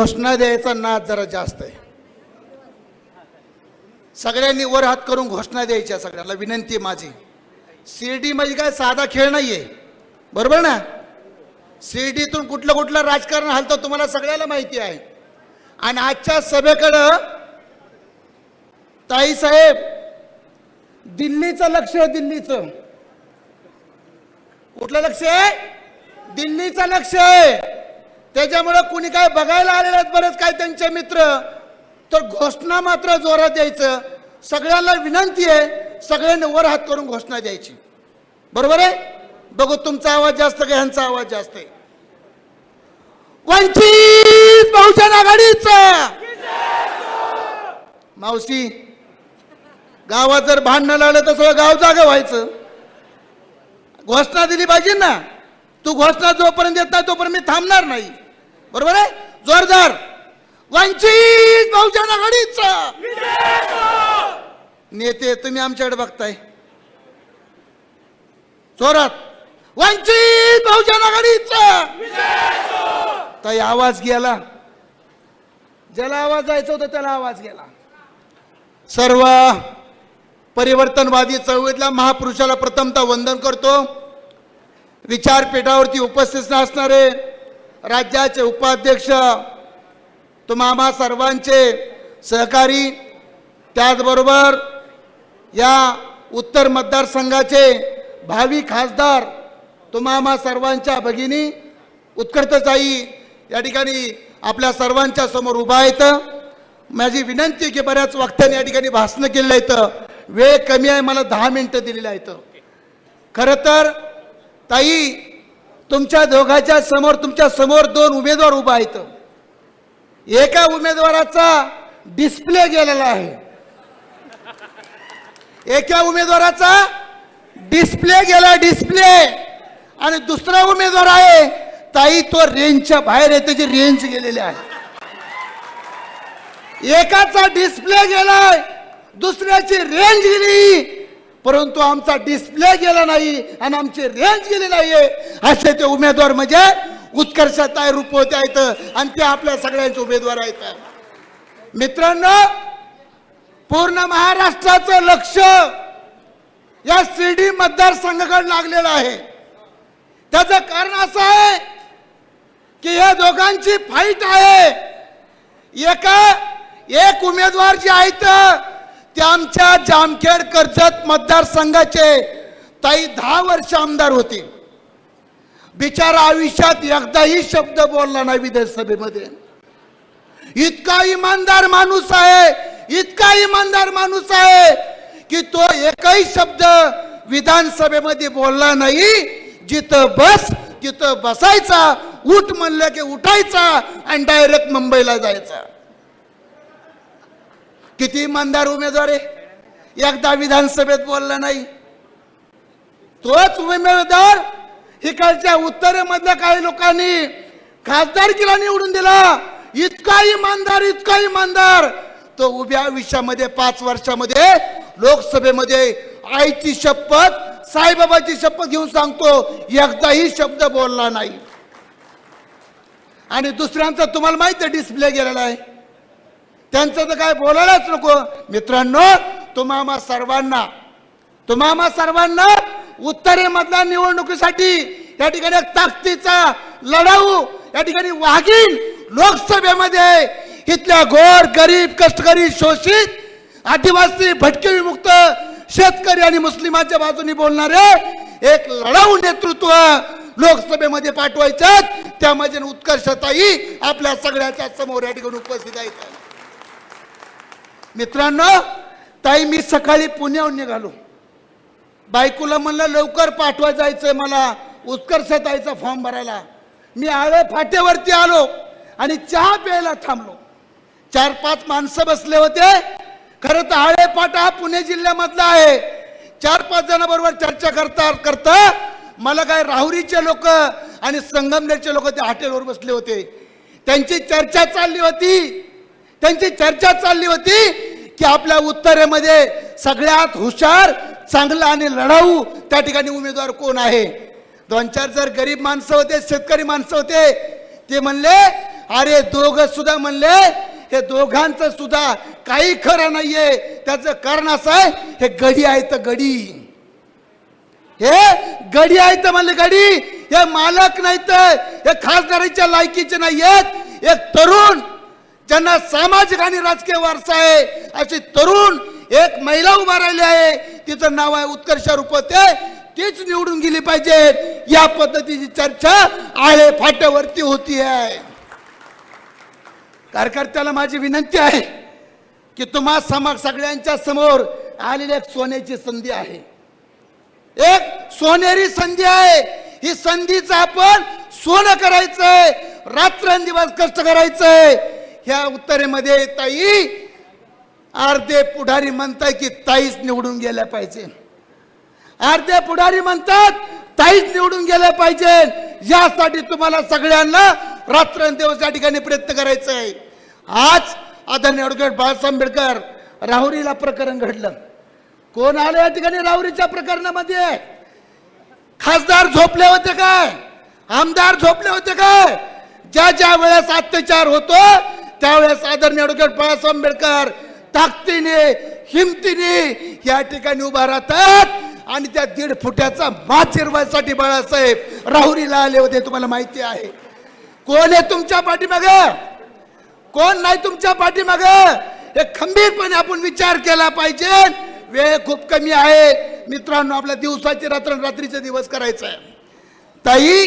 घोषणा द्यायचा नाद जरा जास्त आहे. सगळ्यांनी वर हात करून घोषणा द्यायच्या सगळ्यांना. विनंती आहे माझी. शिर्डी म्हणजे काय? साधा खेळ नाहीये. बरोबर ना? शिर्डीतून कुठलं कुठलं राजकारण हालतं तुम्हाला सगळ्याला माहिती आहे. आणि आजच्या सभेकडं ताई साहेब दिल्लीचं लक्ष आहे दिल्लीचं. कुठलं लक्ष आहे? दिल्लीचं लक्ष आहे. त्याच्यामुळं कुणी काय बघायला आलेले आहेत बरेच काय त्यांचे मित्र. तर घोषणा मात्र जोरात द्यायचं. सगळ्यांना विनंती आहे सगळ्यांनी वर हात करून घोषणा द्यायची. बरोबर आहे? बघू तुमचा आवाज जास्त का ह्यांचा आवाज जास्त आहे? वंचित बहुजन आघाडीचा! मावशी गावात जर भांडणं लागलं तर सगळं गाव जागा व्हायचं. घोषणा दिली पाहिजे ना. तू घोषणा जोपर्यंत येत नाही तोपर्यंत मी थांबणार नाही. बरोबर आहे? जोरदार वंचित बहुजन आघाडीचा. नेते तुम्ही आमच्याकडे बघताय. जोरात. वंचित बहुजन आघाडीचा. ताई आवाज गेला. ज्याला आवाज जायचा होता त्याला आवाज गेला. सर्व परिवर्तनवादी चळवळीतल्या महापुरुषाला प्रथमतः वंदन करतो. विचारपीठावरती उपस्थित असणारे राज्याचे उपाध्यक्ष तुम्हा सर्वांचे सहकारी त्याचबरोबर या उत्तर मतदारसंघाचे भावी खासदार तुम्हा सर्वांच्या भगिनी उत्कर्तताई या ठिकाणी आपल्या सर्वांच्या समोर उभा आहेत. माझी विनंती आहे की बऱ्याच वक्त्याने या ठिकाणी भाषणं केलेलं आहेत. वेळ कमी आहे मला दहा मिनटं दिलेलं आहेत. खरं तर ताई तुमच्या दोघांच्या समोर तुमच्यासमोर दोन उमेदवार उभा आहेत. एका उमेदवाराचा डिस्प्ले गेलेला आहे. एका उमेदवाराचा डिस्प्ले गेला डिस्प्ले आणि दुसरा उमेदवार आहे ताई तो रेंजच्या बाहेर आहे त्याची रेंज गेलेली आहे. एकाचा डिस्प्ले गेलाय दुसऱ्याची रेंज गेली. परंतु आमचा डिस्प्ले गेला नाही आणि आमची रेंज गेली नाहीये. असे ते उमेदवार म्हणजे उत्कर्षात आहे होते आहेत आणि ते आपल्या सगळ्यांचे उमेदवार आहेत. मित्रांनो पूर्ण महाराष्ट्राचं लक्ष या शिर्डी मतदारसंघाकडे लागलेलं आहे. त्याचं कारण असं आहे की या दोघांची फाईट आहे. एका एक उमेदवार जे आहेत ते आमच्या जामखेड कर्जत मतदारसंघाचे ताई दहा वर्ष आमदार होते. बिचारा आयुष्यात एकदाही शब्द बोलला नाही विधानसभेमध्ये. इतका इमानदार माणूस आहे इतका इमानदार माणूस आहे की तो एकही शब्द विधानसभेमध्ये बोलला नाही. जिथं बस तिथं बसायचा उठ म्हणलं की उठायचा आणि डायरेक्ट मुंबईला जायचा. किती इमानदार उमेदवार आहे? एकदा विधानसभेत बोलला नाही. तोच उमेदवार इकडच्या उत्तरेमधल्या काही लोकांनी खासदारकीला निवडून दिला. इतका इमानदार इतका इमानदार. तो उभ्या आयुष्यामध्ये पाच वर्षामध्ये लोकसभेमध्ये आईची शपथ साईबाबाची शपथ घेऊन सांगतो एकदाही शब्द बोलला नाही. आणि दुसऱ्यांचा तुम्हाला माहिती आहे डिस्प्ले गेलेला आहे. त्यांचं तर काय बोलायलाच नको. मित्रांनो तुम्हा सर्वांना तुम्हा सर्वांना उत्तरेमधल्या निवडणुकीसाठी या ठिकाणी एक ताकदीचा लढाऊ या ठिकाणी वाघीण लोकसभेमध्ये इथल्या गोर गरीब कष्टकरी शोषित आदिवासी भटके विमुक्त शेतकरी आणि मुस्लिमांच्या बाजूनी बोलणारे एक लढाऊ नेतृत्व लोकसभेमध्ये पाठवायचं त्यामध्ये उत्कर्षताही आपल्या सगळ्याच्या समोर या ठिकाणी उपस्थित आहेत. मित्रांनो ताई मी सकाळी पुण्याहून निघालो. बायकोला म्हणलं लवकर पाठवा जायचंय मला. उत्कर्ष ताईचा फॉर्म भरायला. मी आळे फाट्यावरती आलो आणि चहा प्यायला थांबलो. चार पाच माणसं बसले होते. खरं तर आळे फाटा हा पुणे जिल्ह्यामधला आहे. चार पाच जणांबरोबर चर्चा करता करता मला काय राहुरीचे लोक आणि संगमनेरचे लोक त्या हॉटेलवर बसले होते. त्यांची चर्चा चालली होती. त्यांची चर्चा चालली होती की आपल्या उत्तरेमध्ये सगळ्यात हुशार चांगला आणि लढाऊ त्या ठिकाणी उमेदवार कोण आहे? दोन चार जर गरीब माणसं होते शेतकरी माणसं होते ते म्हणले अरे दोघ सुद्धा म्हणले हे दोघांचं सुद्धा काही खरं नाहीये. त्याचं कारण असं आहे हे गडी आहे तर गडी. हे गडी आहे तर म्हणले गडी हे मालक नाही तर हे खासदारीच्या लायकीचे नाही आहेत एक तरुण ज्यांना सामाजिक आणि राजकीय वारसा आहे अशी तरुण एक महिला उभा राहिली आहे. तिचं नाव आहे उत्कर्ष रुपते. तीच निवडून गेली पाहिजे. या पद्धतीची चर्चा आळे फाट्यावरती होती आहे. कार्यकर्त्याला माझी विनंती आहे की तुम्हा समा सगळ्यांच्या समोर आलेली एक सोन्याची संधी आहे. एक सोनेरी संधी आहे. ही संधीचं आपण सोनं करायचंय. रात्रंदिवस कष्ट करायचंय. ह्या उत्तरेमध्ये ताई अर्धे पुढारी म्हणताय की ताईच निवडून गेल्या पाहिजे. अर्धे पुढारी म्हणतात ताईच निवडून गेल्या पाहिजे. यासाठी तुम्हाला सगळ्यांना रात्रंदिवस या ठिकाणी प्रयत्न करायचा आहे. आज आदरणीय ॲडव्होकेट बाळासाहेब आंबेडकर राहुरीला प्रकरण घडलं. कोण आलं या ठिकाणी राहुरीच्या प्रकरणामध्ये? खासदार झोपले होते काय? आमदार झोपले होते काय? ज्या ज्या वेळेस अत्याचार होतो त्यावेळेस आदरणीय ॲडव्होकेट बाळासाहेब आंबेडकर ताकदीने हिमतीने या ठिकाणी उभा राहतात आणि त्या दीड फुट्याचा मात बाळासाहेब राहुरीला आले होते तुम्हाला माहिती आहे. कोण आहे तुमच्या पाठीमाग? कोण नाही तुमच्या पाठीमाग? हे खंबीरपणे आपण विचार केला पाहिजे. वेळ खूप कमी आहे. मित्रांनो आपल्या दिवसाचे रात्र रात्रीचे दिवस करायचा. आहे ताई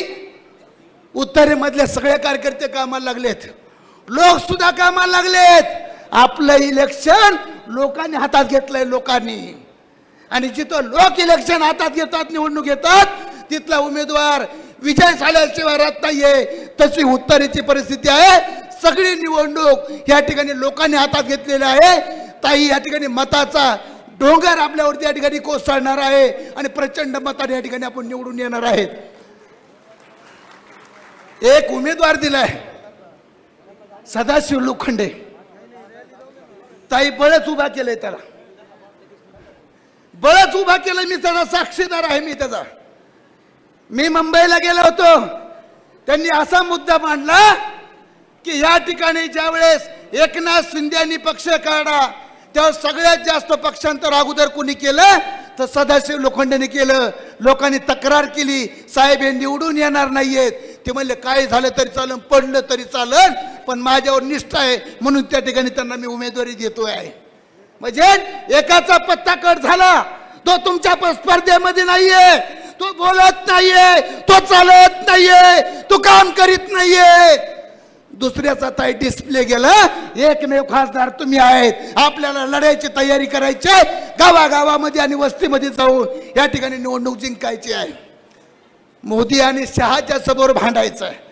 उत्तरेमधले सगळे कार्यकर्ते कामाला लागलेत. लोक सुद्धा कामाला लागलेत. आपलं इलेक्शन लोकांनी हातात घेतलंय लोकांनी. आणि जिथं लोक इलेक्शन हातात घेतात निवडणूक घेतात तिथला उमेदवार विजय झाल्याशिवाय राहत नाहीये. तशी उत्तरेची परिस्थिती आहे. सगळी निवडणूक या ठिकाणी लोकांनी हातात घेतलेली आहे. ताई या ठिकाणी मताचा डोंगर आपल्यावरती या ठिकाणी कोसळणार आहे आणि प्रचंड मताने या ठिकाणी आपण निवडून येणार आहेत. एक उमेदवार दिलाय. सदाशिव लोखंडे. ताई बळच उभा केलंय त्याला. बळच उभा केलं मी त्याचा साक्षीदार आहे मी त्याचा. मी मुंबईला गेलो होतो. त्यांनी असा मुद्दा मांडला की या ठिकाणी ज्या वेळेस एकनाथ शिंदे पक्ष काढा तेव्हा सगळ्यात जास्त पक्षांतर अगोदर कोणी केलं? तर सदाशिव लोखंडेने केलं. लोकांनी तक्रार केली साहेब हे निवडून येणार नाहीयेत. ते म्हणले काय झालं तरी चालन पडलं तरी चालन पण माझ्यावर निष्ठा आहे म्हणून त्या ठिकाणी त्यांना मी उमेदवारी देतोय. आहे म्हणजे एकाचा पत्ता कट झाला. तो तुमच्या स्पर्धेमध्ये नाहीये. तो बोलत नाहीये. तो चालत नाहीये. तो काम करीत नाहीये. दुसऱ्याचा ताई डिस्प्ले गेला. एकमेव खासदार तुम्ही आहेत. आपल्याला लढायची तयारी करायची आहे. गावागावामध्ये आणि वस्तीमध्ये जाऊन या ठिकाणी निवडणूक जिंकायची आहे. मोदी आणि शहाच्या समोर भांडायचं आहे.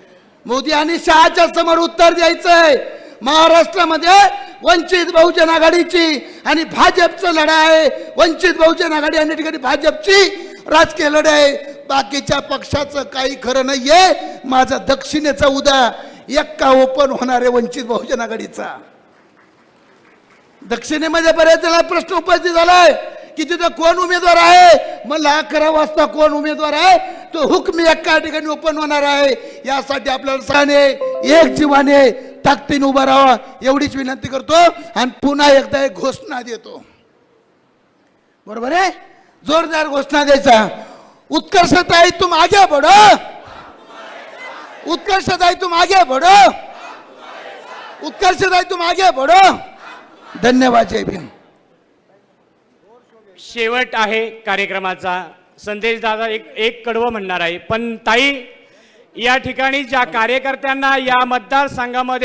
मोदी आणि शहाच्या समोर उत्तर द्यायचंय. महाराष्ट्रामध्ये वंचित बहुजन आघाडीची आणि भाजपचं लढा आहे वंचित बहुजन आघाडी आणि ठिकाणी भाजपची राजकीय लढाई. आहे बाकीच्या पक्षाचं काही खरं नाहीये. माझा दक्षिणेचा उदा एक्का ओपन होणार आहे वंचित बहुजन आघाडीचा. दक्षिणेमध्ये बऱ्याच जणांना प्रश्न उपस्थित झालाय की तिथं कोण उमेदवार आहे? मला अकरा वाजता कोण उमेदवार आहे? तो हुकम एका ठिकाणी ओपन होणार आहे. यासाठी आपल्याला सहाने एक जीवाने ताकदीने उभा राहावा एवढीच विनंती करतो आणि पुन्हा एकदा एक घोषणा देतो. बरोबर आहे? जोरदार घोषणा द्यायचा. उत्कर्षताई तुम आगे बढ़ो. उत्कर्षता तुम आगे बढ़ो. उत्कर्षताई तुम आगे बडो धन्यवाद जय भीम. शेवट आहे कार्यक्रमाचा. संदेश दादा एक एक कडवं म्हणणार आहे. पण ताई या ठिकाणी ज्या कार्यकर्त्यांना या मतदारसंघामध्ये